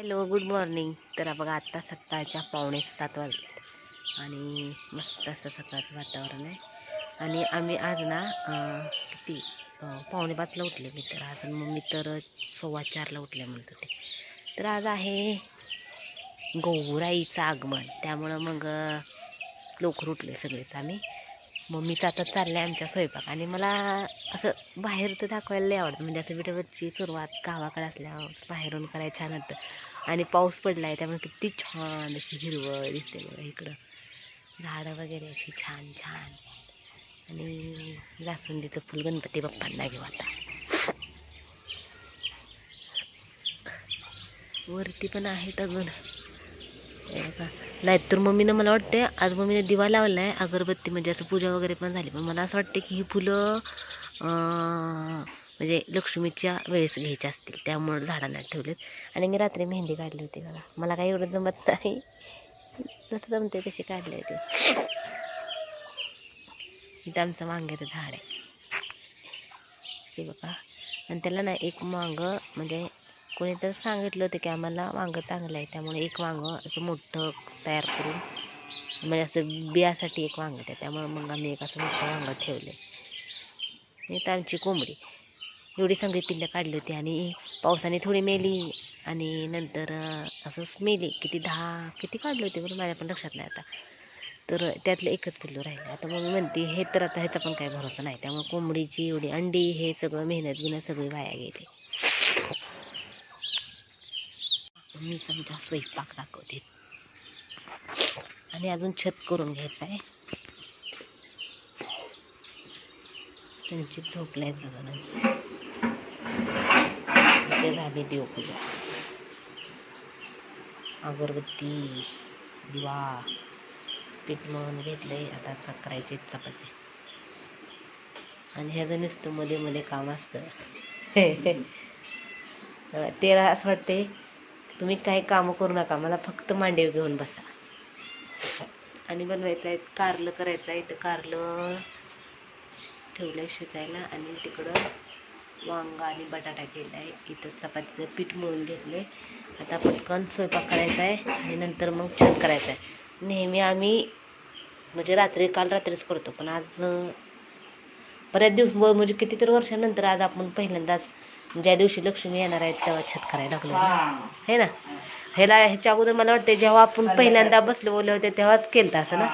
Hello good morning. तर बघा आत्ता सकाळच्या पावणे सात वाजले आणि मस्त असं सकाळचं वातावरण आहे. आणि आम्ही आज ना किती पावणे पाचला उठले मी तर. आज मग मी तर सव्वा चारला उठले म्हणत होते. तर आज आहे गौराईचं आगमन. त्यामुळं मग लवकर उठले सगळेच आम्ही. मम्मीचं आता चाललं आहे आमच्या स्वयंपाक. आणि मला असं बाहेरचं दाखवायला आवडतं. म्हणजे असं विटावरची सुरुवात गावाकडे असल्यावर बाहेरून करायला छान वाटतं आणि पाऊस पडला आहे त्यामुळे किती छान अशी हिरवळ दिसते बघा इकडं. झाडं वगैरे अशी छान छान. आणि जास्वंदीचं फुल गणपती बाप्पांना घेऊ आता. वरती पण आहेत अजून. हे नाहीतर मम्मीनं मला वाटते आज मम्मीने दिवा लावला आहे अगरबत्ती म्हणजे असं पूजा वगैरे पण झाली. पण मला असं वाटतं की ही फुलं म्हणजे लक्ष्मीच्या वेळेस घ्यायचे असतील त्यामुळं झाडांना ठेवलेत. आणि मी रात्री मेहंदी काढली होती बघा. मला काही एवढं जमत नाही. जसं जमते तशी काढली होती. इथं आमचं मांग्याचं झाड आहे. ते बघा. आणि त्याला ना एक वांग म्हणजे कोणी तर सांगितलं होतं की आम्हाला वांगं चांगलं आहे त्यामुळे एक वांगं असं मोठं तयार करून म्हणजे असं बियासाठी एक वांगं आहे त्यामुळे मग आम्ही एक असं मोठं वांगं ठेवले इथं आमची कोंबडी. एवढी सगळी पिल्लं काढली होती आणि पावसाने थोडी मेली आणि नंतर असंच मेली. किती दहा किती काढले होते बरं? माझ्या पण लक्षात नाही आता. तर त्यातलं एकच पिल्लू राहिलं. आता मग मी म्हणते हे तर आता ह्याचा पण काही भरोसा नाही. त्यामुळे कोंबडीची एवढी अंडी हे सगळं मेहनत घेणं सगळी वाया गेली. मी तुमचा स्वयंपाक दाखवते. आणि अजून छत करून घ्यायचं आहे. संचित झोपलाय जणांचं ते झाली देवपूजा. अगरबत्ती दिवा पीठ मळून घेतलंय आता आता करायची चपाती आणि ह्याचं नुसतं मध्ये मध्ये काम असतं. तेला असं वाटते तुम्ही काही कामं करू नका मला फक्त मांडे घेऊन बसा. आणि बनवायचं आहे कारलं करायचं आहे तर कारलं ठेवलं शिजायला आणि तिकडं वांगा आणि बटाटा केला आहे. इथं चपातीचं पीठ मळून घेतलं आहे आता पटकन स्वयंपाक करायचा आहे आणि नंतर मग छत करायचं आहे. नेहमी आम्ही म्हणजे रात्री काल रात्रीच करतो पण आज बऱ्याच दिवस म्हणजे कितीतरी वर्षानंतर आज आपण पहिल्यांदाच ज्या दिवशी लक्ष्मी येणार आहेत तेव्हा छत करायला लागलो. हे ना? ह्याला ह्याच्या अगोदर मला वाटते जेव्हा आपण पहिल्यांदा बसले बोलले होते तेव्हाच केलं असं ना?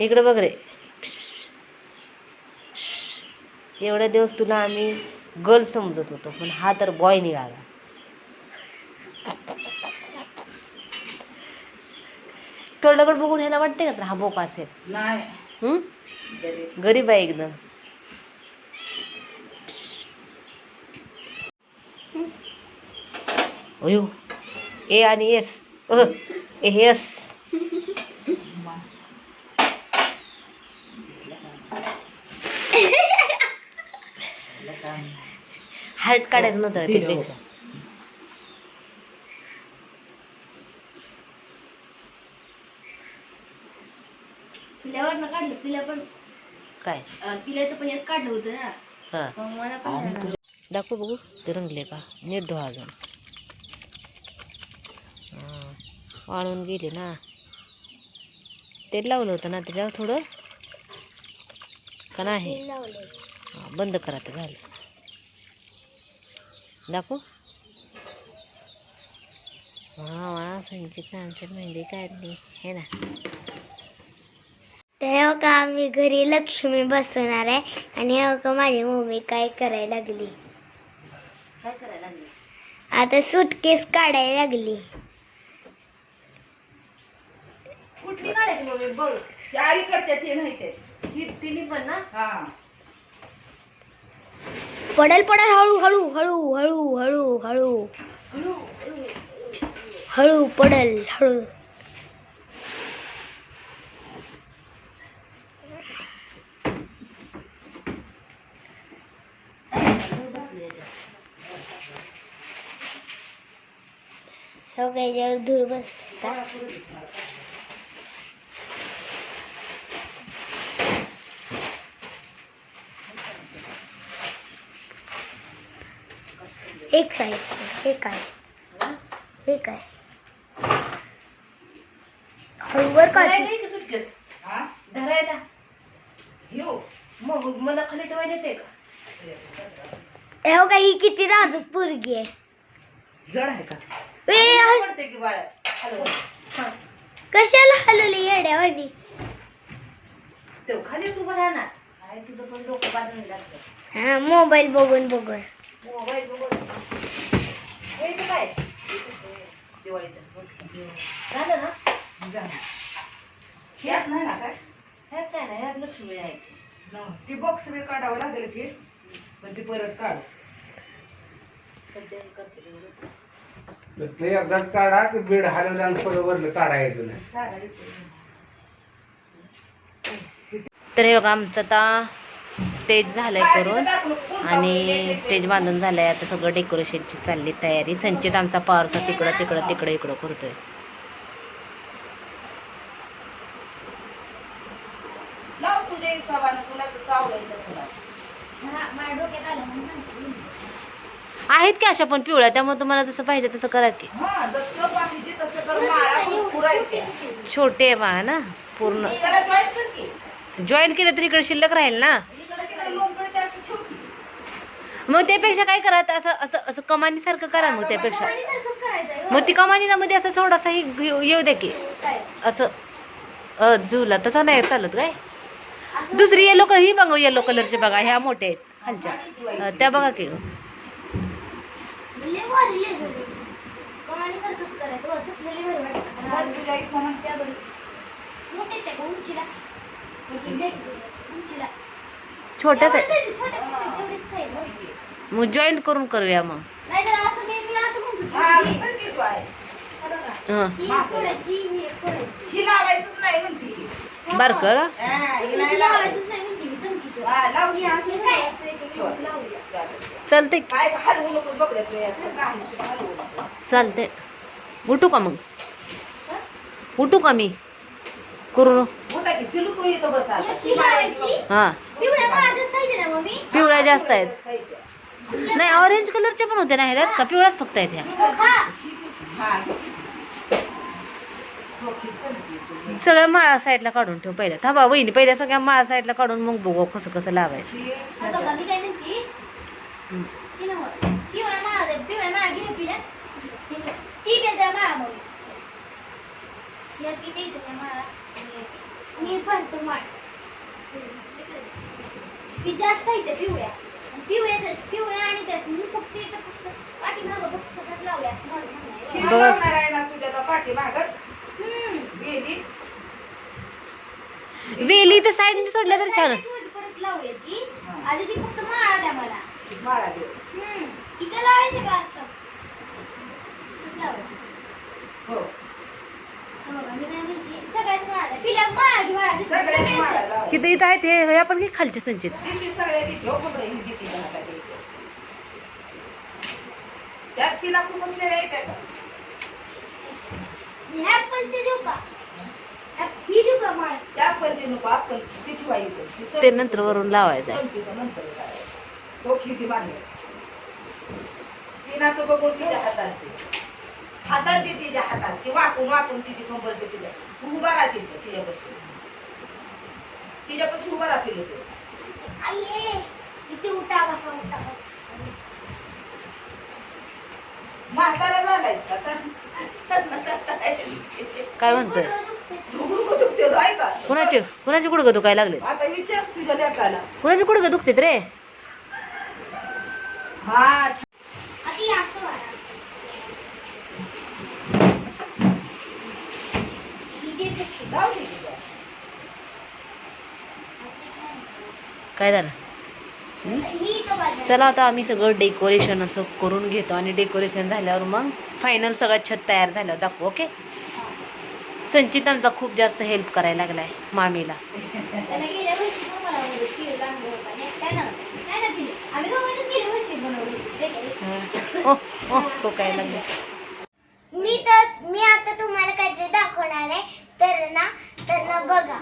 इकडे बघ रे. एवढ्या दिवस तुला आम्ही गर्ल समजत होतो पण हा तर बॉय निघाला. तोंडाकडे बघून ह्याला वाटते का तर हा बोका असेल? हम्म? गरीब. आहे एकदम. अयो ए आणि एस. एस. हार्ट काढायचं नव्हतं त्यापेक्षा पिल्यावर काढलं पिल्या पण काय? अं, पिल्याचं पण काढलं होतं ना. हा. मग मला पण नाही झालं. दाखव बघू ते रंगले का? नीट धुवा अजून. हा, वाळून गेले ना. तेल लावलं होतं ना त्याच्यावर थोडं? का नाही? हा, बंद करा ते झालं. दाखव. हा वा संचित आमच्या मेहंदी काढली हे ना. तर का आम्ही घरी लक्ष्मी बसवणार आहे. आणि हो का माझी मम्मी काय करायला लागली. काय करायला लागली? आता सुटकेस काढायला लागली. कुठली काढायची मम्मी? बघ चारी करते ते नाही ते. ही तिन्ही पण ना? हा. पडल पडल हळू हळू हळू हळू हळू हळू हळू पडल हळू हो का याच्यावर धूळ बसता एक साईड हे काय हे काय हळूवर धरायला काढ आहे का सुटकेस धरायला मग मला खाली ठेवायला येते का? हे हो का ही किती नाजूक पोरगी आहे. जड आहे का? पडते की बाळा. हा. कशाला हलवली येड्यावानी तो खाली उभं राहणार. काय तुझं पण डोकं लागतं हा मोबाईल बघून बघून. मोबाईल बघून. झालं ना ह्यात नाही ना काय ह्यात काय नाही ह्यात लक्ष्मी आहे ती बॉक्स मी काढावं लागेल की पण ती परत काढ सध्या हे करते एवढं. ते एकदाच काढा ते बीड हलवलं आणि थोडं वरलं काढायचं नाही सारा इथे. तर हे बघा आमचं आता स्टेज झालंय करून आणि स्टेज बांधून झालंय. आता सगळं डेकोरेशनची चालली तयारी. संचित आमचा पारसा तिकडं तिकडं तिकडं इकडं करतोय. आहेत की अशा पण पिवळ्या? त्यामुळे तुम्हाला जसं पाहिजे तसं करा की. हा आहे. छोटे आहे बाळा ना? पूर्ण. त्याला जॉईन कर की. जॉईन केलं तर इकडे शिल्लक राहील ना? मग त्यापेक्षा काय करा आता असं असं असं कमानीसारखं करा मग त्यापेक्षा. मग ती कमानीला मध्ये असं थोडासा हे येऊ द्या की? असं. जुला तसा नाही चालत काय? दुसरी येलो कलर ही बघा येलो कलरचे बघा ह्या मोठ्या आहेत खालच्या. त्या बघा करायचं. का उंचीला? मोठी लय उंचीला. छोट्याच आहे तेवढेच, छोटे, तेवढेच आहे, हो. मग जॉईंट करून करूया मग नाहीतर असं मी मी असं म्हणतो हा, की, कर. हे हं. ही ही ही लावायचंच नाही म्हणती बारक हा, लाव असं. चालेल. चालते काय हलवू नको बघण्यात नाही यात. काही सुद्धा हलवू नको. चालते उठू का मग उठू का मी करू मोठा की पिलू तू इथं बस आता. एक ही लावायची हा पिवळ्या जास्त आहेत. नाही ऑरेंज कलरचे पण होते ना ह्याच्यात का पिवळाच फक्त आहेत ह्या. सगळ्या माळा साईडला काढून ठेव पहिल्या. थांबा वहिनी पहिल्या सगळ्या माळा साईडला काढून मग बघू कसं कसं लावायचं. मी पण तो माळ. ती जास्त आहे त्या पिवळ्या पिवळ्या पिवळ्या आणि त्यात मी फक्त इथं फक्त पाठीमागं फक्त तसंच लावल्या असं माझं म्हणणं आहे. शिरा बघ. लावणार आहे ना सुजाता पाठीमागं. हम्म. वेली. वेली तर साईडने सोडल्या तर छान साईडमध्ये परत लावूया ती हा. आधी ती फक्त माळा द्या मला माळा दे. हम्म. इथं लावायचं का असं असंच लावायचं. हो. तिथं इथं आहे ते आपण की खालचे संचित. त्यात तिला खूप ती नंतर वरून लावायचं. तो किती बघून तिच्या हातात. हातात दे तिच्या हातात ती वाकून वाकून तिची कंबर दे तिच्या तू उभा राहा तिथं तिच्यापाशी. तिच्यापाशी उभा राहा पिलं तू आई ये. इथे उठा बसा. म्हातारा झालायस का? काय? म्हणतोय? गुडघं दुखते आहे का कुणाचे कुणाचे गुडघं दुखायला लागले आता विचार तुझ्या लेकाला. कुणाचे गुडघं दुखतेत रे? हा आता हे असं वाढा. ही देते की. जाऊ दे तुझ्या. काय झालं. चला आता आम्ही सगळं डेकोरेशन असं करून घेतो आणि डेकोरेशन झाल्यावर मग फायनल सगळं छत तयार झाल्यावर दाखवू ओके संचित आमचा खूप जास्त हेल्प करायला लागलाय मामीला. ओ तो काय लागले? मी तर मी आता तुम्हाला काहीतरी दाखवणार आहे तर ना बघा.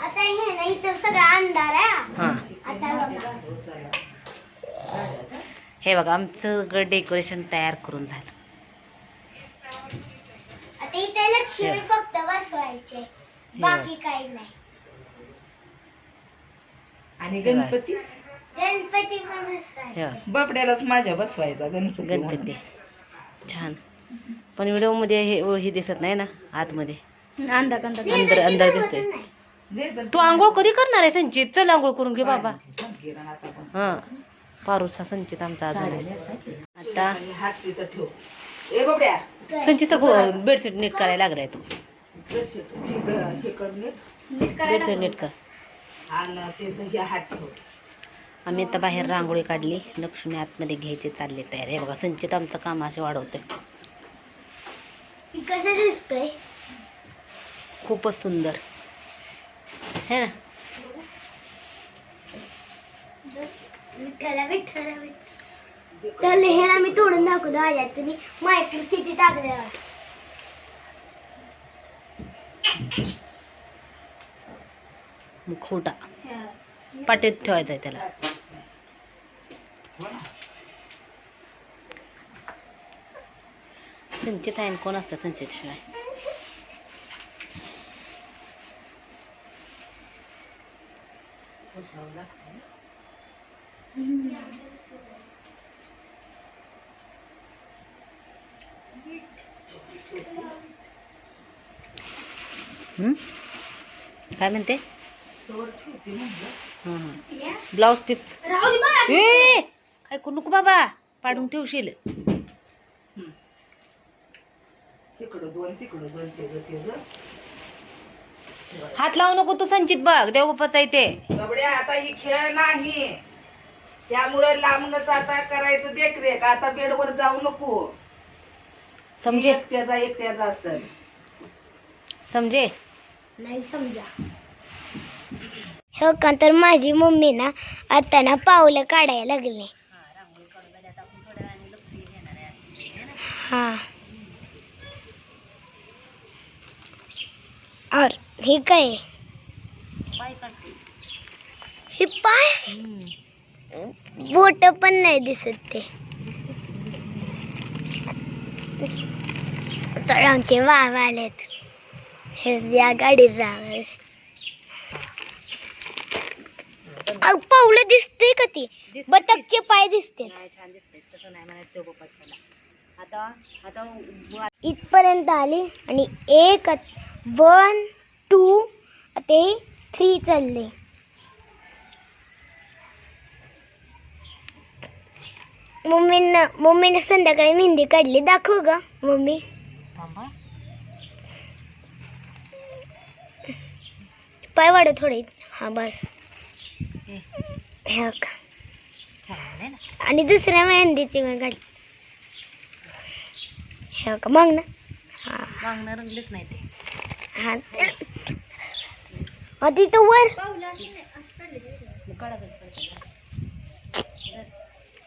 आता हे ना इथं सगळा अंधार आहे हा. हा. आता बघा. हे बघा आमचं सगळं डेकोरेशन तयार करून झालं. आता इथे लक्ष्मी फक्त बसवायचे. बाकी काही नाही. आणि गणपती? गणपती पण हे बसवायचे. बघा, बापड्यालाच माझ्या बसवायचा गणपती गणपती. छान. पण व्हिडिओमध्ये हे हे दिसत नाही ना आतमध्ये. अंदा अंदर अंदर दिसतोय तू आंघोळ कधी करणार आहे संचित? चल आंघोळ करून घे बाबा. हा. पारुसा संचित आमचा अजून आता हात तिथं ठेव. ए बाबड्या. संचित बेडशीट नीट करायला लागलाय तू. बेडशीट कर नीट. बेडशीट नीट कर. आणि ते हात ठेव. आम्ही आता बाहेर रांगोळी काढली. लक्ष्मी आतमध्ये घ्यायची चालली तयार. हे बघा संचित आमचं काम असे वाढवतोय. कसं दिसतंय? खूपच सुंदर. है ना? तर हे मी तोडून दाखवतो आल्या तरी मायकडे किती टाकल्या मुखवटा पाटीत ठेवायचा आहे त्याला. संचित आहे कोण असतं संचित शिवाय? हम्म? काय म्हणते? Blouse piece. काय करू नको बाबा पाडून ठेवशील. तिकडं दोन तिकडं दोन ते ते हात लावू नको तू संचित बघ. देव बाप्पाचा इथे बाबड्या आता ही खेळ नाही. त्यामुळे लांबनच आता करायचं देखरेख. आता बेडवर जाऊ नको. समजे. एकट्याचा एकट्याचा असेल. समजे. नाही समजा. हो का तर माझी मम्मी ना आता ना पावलं काढायला लागले. हा. और हे काय हे पाय. बोट पण नाही दिसत ते. तर आमचे वाव आलेत. हे या गाडीत जावं पावलं दिसते का ती? बतकचे पाय दिसते छान दिसतंय. तसं नाही म्हणायचं देव बाप्पाच्याला आता आता इथपर्यंत आली आणि एक वन टू ते थ्री चालले. मम्मीनं मम्मीने संध्याकाळी मेहंदी काढली. दाखव ग मम्मी. पाय वाढ थोडे. हा बस. हे, हे का आणि दुसऱ्या मेहंदीची पण काढली. हे का मग ना. हा. मागणं रंगलेच नाही ते. हा हा, तिथं वर मग काढा बरं, काढा.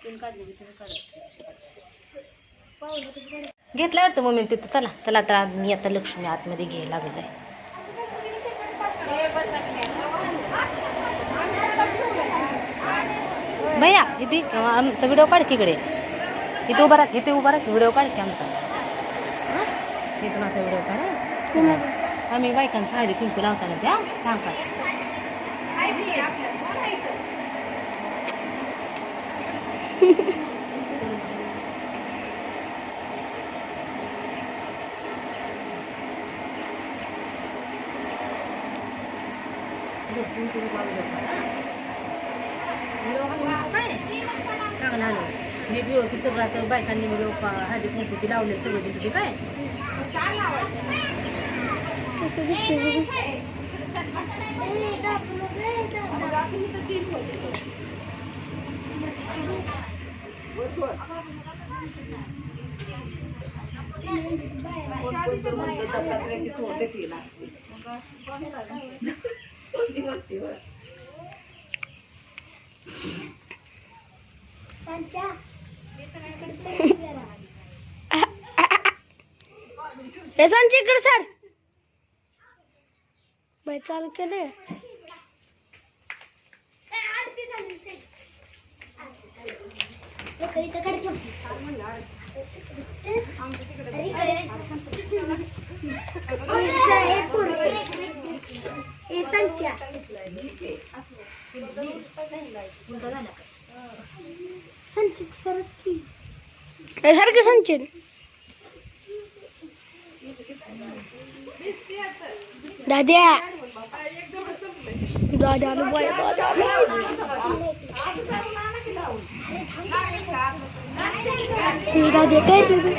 तुम्ही काढली की तुम्ही काढा. घेतलं वाटतं मम्मी तिथं चला चला तर आज मी आता लक्ष्मी आतमध्ये घ्यायला लागलोय भैया इथे आमचा व्हिडिओ काढ की इकडे इथे उभा राख इथे उभा राख व्हिडिओ काढ की आमचा? इथून असा व्हिडिओ काढ आम्ही बायकांचा हळदी कुंकू लावताना त्या छान काढ चांगलं आलं मी व्यवस्थित सगळं आता बायकांनी व्हिडिओ हळदी कुंकूची लावले सगळं दिसत होती काय कोण कोणतं इकडे सर. बाय चालू केले. हे. हे संच्या. संचित सरच की. सारखं संचित. दाद्या दादा दाद्या काय तुझं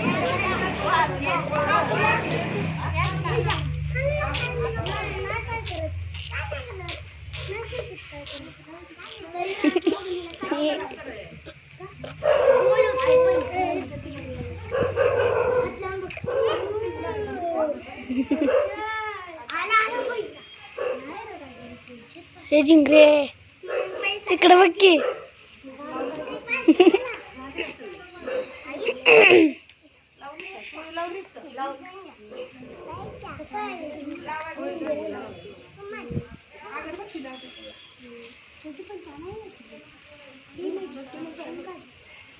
हे जिंगरे तिकडे बघ की.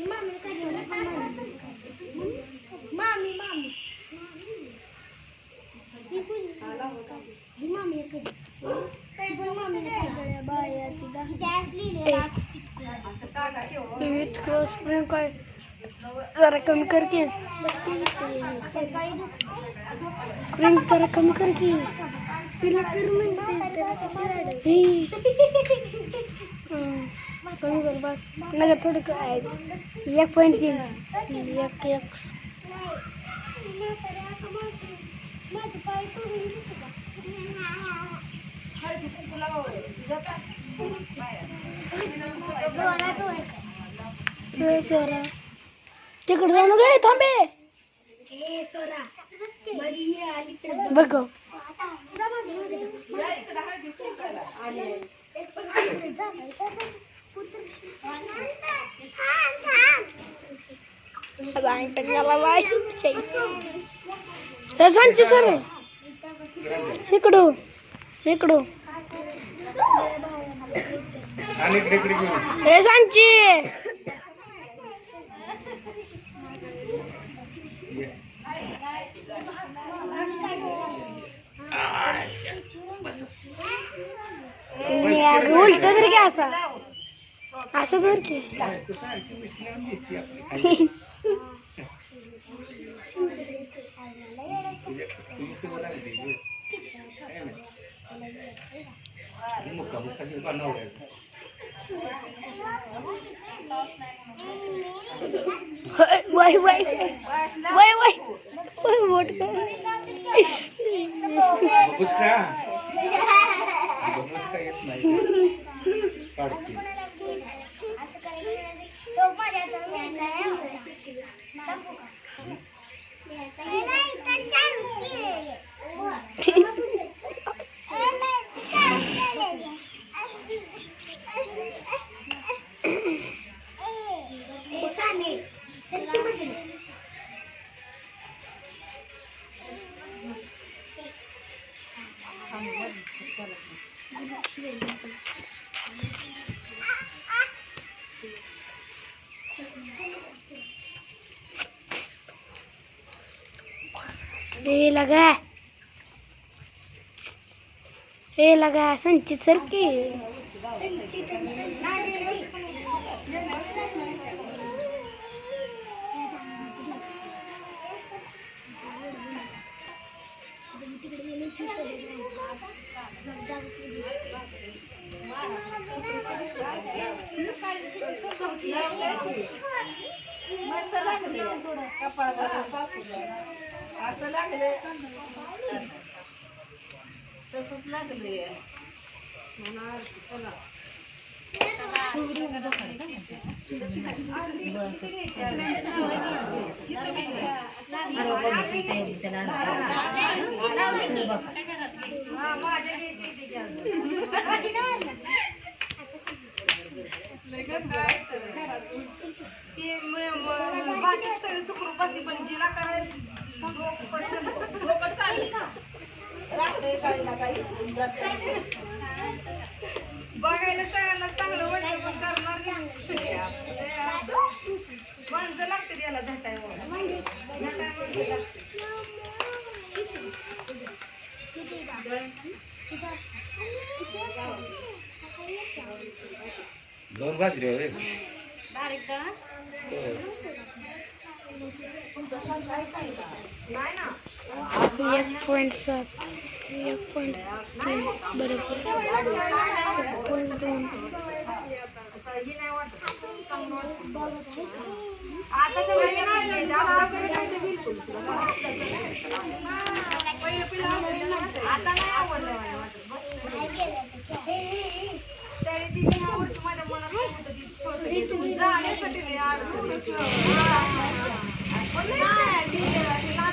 मामी काय? जरा कमी कर की. स्प्रिंग जरा कमी कर की. तिला कर म्हणते कमी कर बस. नका थोडं कर एक पॉईंट तीन. एक एक. सोरा. तिकडे जाऊ नका थांबे बघ सांगते सर. इकडं इकडं. हे सांगची ये. उलट तरी काय असा असं जर की काय, वाय सारखी मिठी लावून वाय वाय वाय वाय मोठ बघूच का? बघूच का येत नाही. काढची. हे लगा हे लगा संचित सर की मस्त लागले कपाळाला पापुद्या. असं लागले तसंच लागले बाकी सगळे सुखरूपाची पण जिला करायची. बघायला सगळ्यांना चांगलं वाटलं पण करणार माणसं लागते याला दोन भाजले रे. डायरेक्ट हो. तुमचा एक पॉईंट सात एक पॉईंट तीन बरोबर एक पॉईंट दोन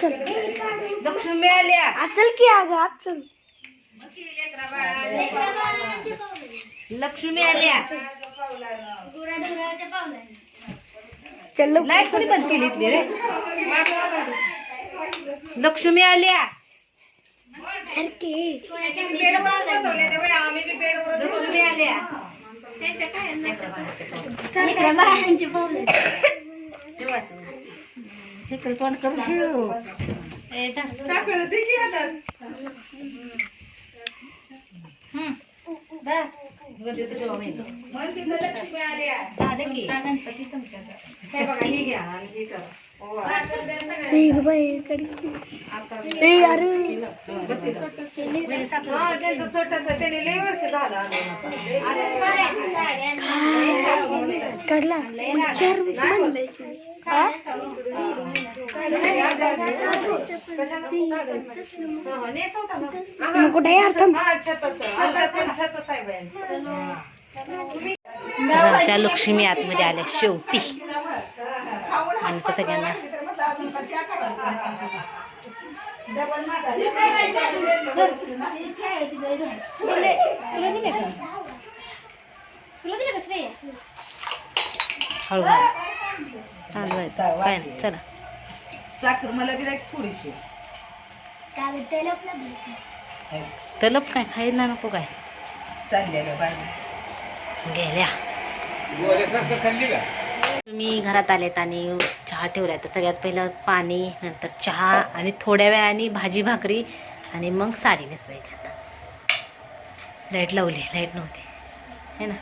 चला. चल की अगं आज चल. लक्ष्मी आल्या. चल लवकर. लाइट कोणी बंद केली इथली रे. लक्ष्मी आल्या. सरकी लक्ष्मी आल्या. इकडे तोंड करून ठेव. ए ग बाई कडी ए अरे. काढला. चार म्हणलंय की. हा? मग कुठे आहे घरच्या लक्ष्मी आतमध्ये आल्या शेवटी. आणि तर सगळ्यांना तुला हळूहळू काय चला. साखर मला बी थोडीशी. काय तलप काय खायला नको काय? चाललेलं बाई गेल्या. तुम्ही घरात आलेत आणि चहा ठेवलाय. तर सगळ्यात पहिलं पाणी नंतर चहा आणि थोड्या वेळाने भाजी भाकरी आणि मग साडी नेसवायची आता. लाइट लावली लाइट नव्हती. है ना?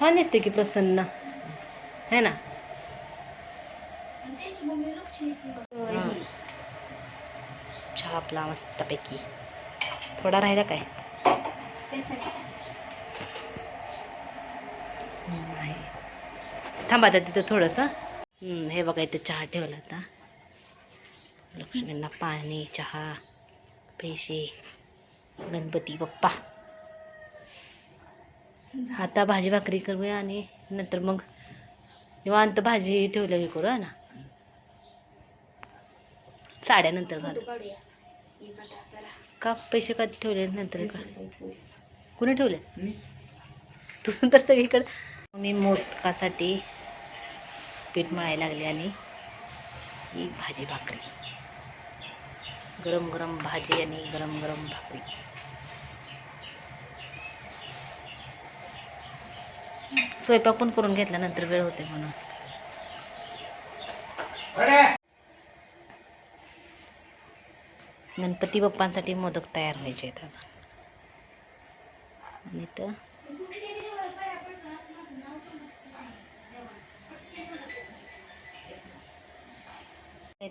छान दिसते की प्रसन्न. है ना. चहा आपला मस्तपैकी. थोडा राहिला काय? थांबा आता तिथं थोडंसं. हे बघा इथं चहा ठेवला आता. लक्ष्मींना पाणी चहा पैसे गणपती बाप्पा. आता भाजी भाकरी करूया आणि नंतर मग निवांत भाजी ठेवलं हे करूया ना? साड्या नंतर घालू का? पैसे कधी ठेवले नंतर का? कुणी ठेवले? तू तर सगळीकडं. मी मोदकासाठी पीठ मळायला लागले आणि ही भाजी भाकरी. गरम गरम भाजी आणि गरम गरम भाकरी. स्वयंपाक पण करून घेतला नंतर वेळ होते म्हणून. गणपती बाप्पांसाठी मोदक तयार व्हायचे आहेत अजून. आणि तर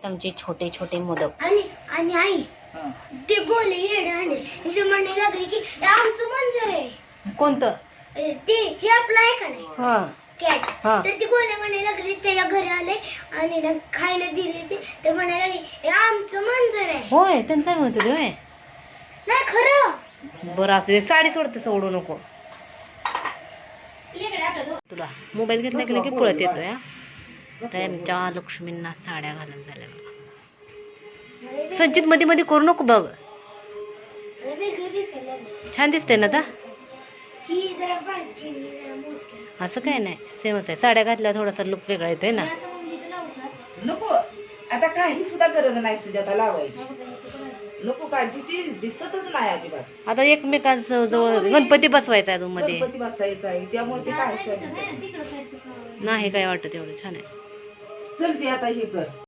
आमचे छोटे छोटे मोदक. आणि आणि आई ते गोले येडे म्हणायला लागले की "हे आमचं मंजर आहे. कोणतं? ते हे आपलं आहे का नाही? हा. कॅट हा. तर ती गोल्या म्हणायला लागली त्याच्या घरी आले आणि ना खायला दिली ते. तर म्हणायला लागली हे आमचं मांजर आहे. होय त्यांचा म्हणत होते होय. नाही खरं? बरं असू दे साडी सोडते सोडू नको. तुला मोबाईल घेतला की की पळत येतोय हा? तर आमच्या लक्ष्मींना साड्या घालून झाल्या बघा. संचित मध्ये मध्ये करू नको बघ. लय वेगळं दिसायला लागलं. छान दिसते ना आता? ही जरा बारकी जरा मोठी. असं काय नाही. सेमच आहे. साड्या घातल्या थोडासा लुक वेगळा येतोय ना. नको. आता काही सुद्धा गरज नाही सुजाता लावायची. नको काय ती दिसतच नाही अजिबात. आता एकमेकांचं जवळ गणपती बसवायचा आहे मध्ये. गणपती बसायचा आहे त्यामुळे ते काय? नाही काय वाटत एवढं. छान आहे. चल ती आता हे कर.